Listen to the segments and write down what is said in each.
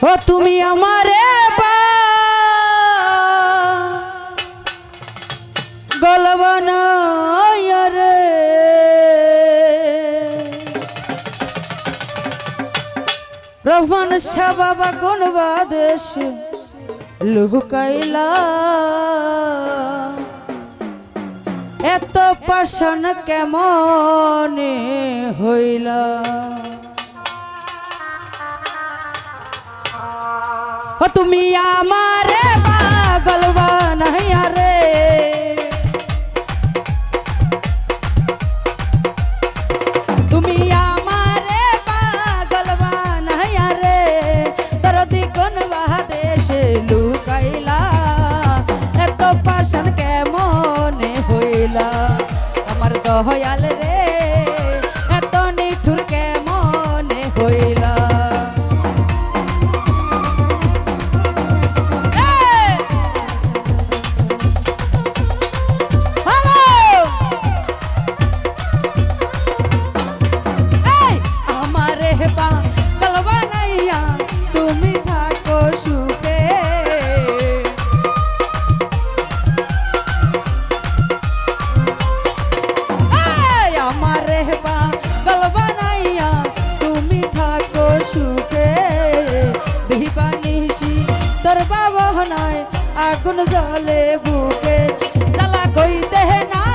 ও তুমি আমারে গলবন রে রহমান শাহ বাবা কোন বাদেশ লুকাইলা এত পাশন কেমন হইলা? তুমি আমারে পাগল বানাই আগুন জলে বুকে জ্বালা কইতে না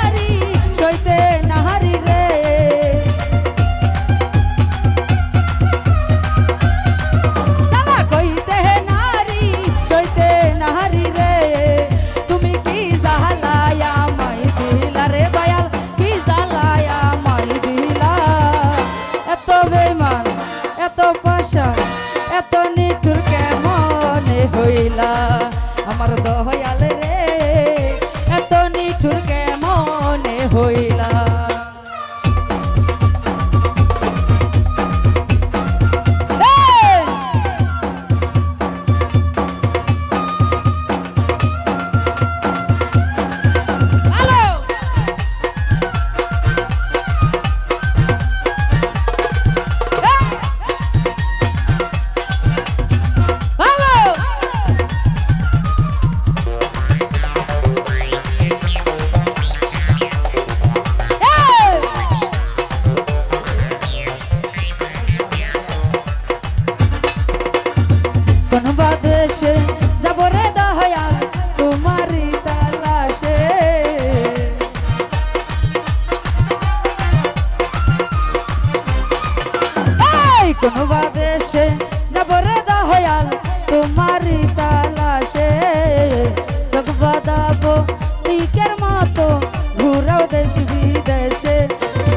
দেশ বিদেশে।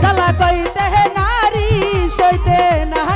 জ্বালা কইতে নারী সইতে না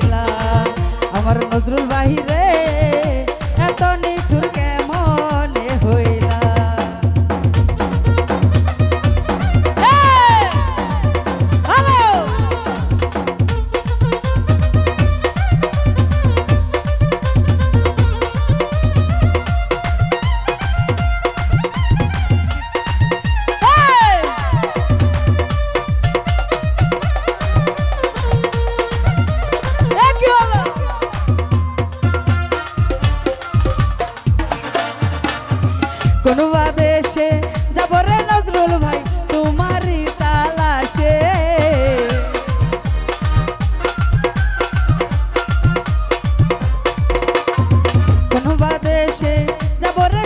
আমার নজরুল বাহিরে এত নিঠুর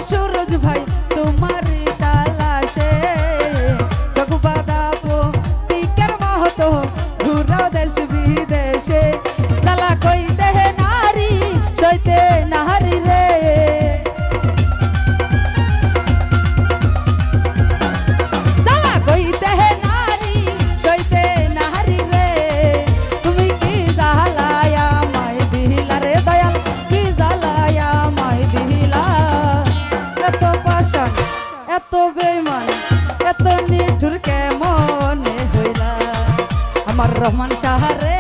সুরজ ভাই তোমারই আমার রহমান সাহারে।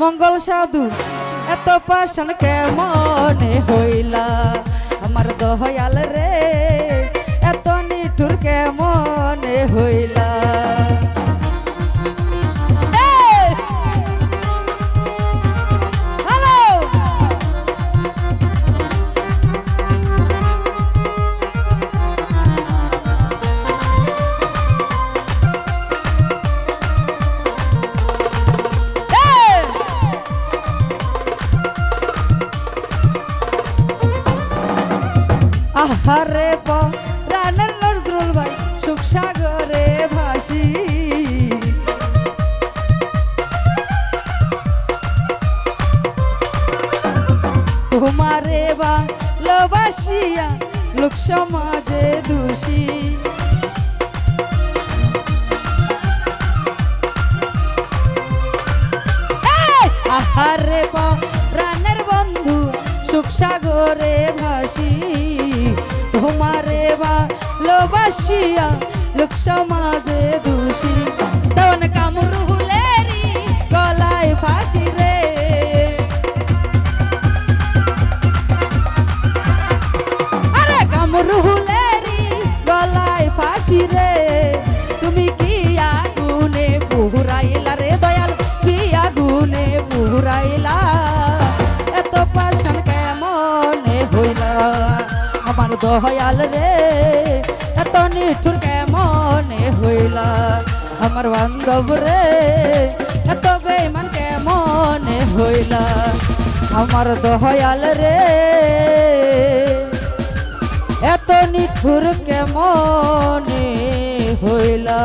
মঙ্গল সাধু এত পাশন কেমনে হইলা? আমার দয়াল রে এত নিঠুর কেমনে হইলা? তোমারে বা লবাসিয়া লোক সমাজে দোষী! আহারে বা প্রাণের বন্ধু সুখ সাগরে ভাসি তোমারে বা লোবাসিয়া লোক সমাজে দোষী ফাঁসি রে। তুমি কি আগুনে পুরাইলা রে দয়াল? কি আগুনে পুরাইলা এত পাশান কেমন হইলা? আমার দয়াল রে, এত নিঠুর কেমন হইলা? আমার বান্ধব রে, এত বেমান কেমন হইলা? আমার দয়াল রে এত নিঠুর কেমন হইলা?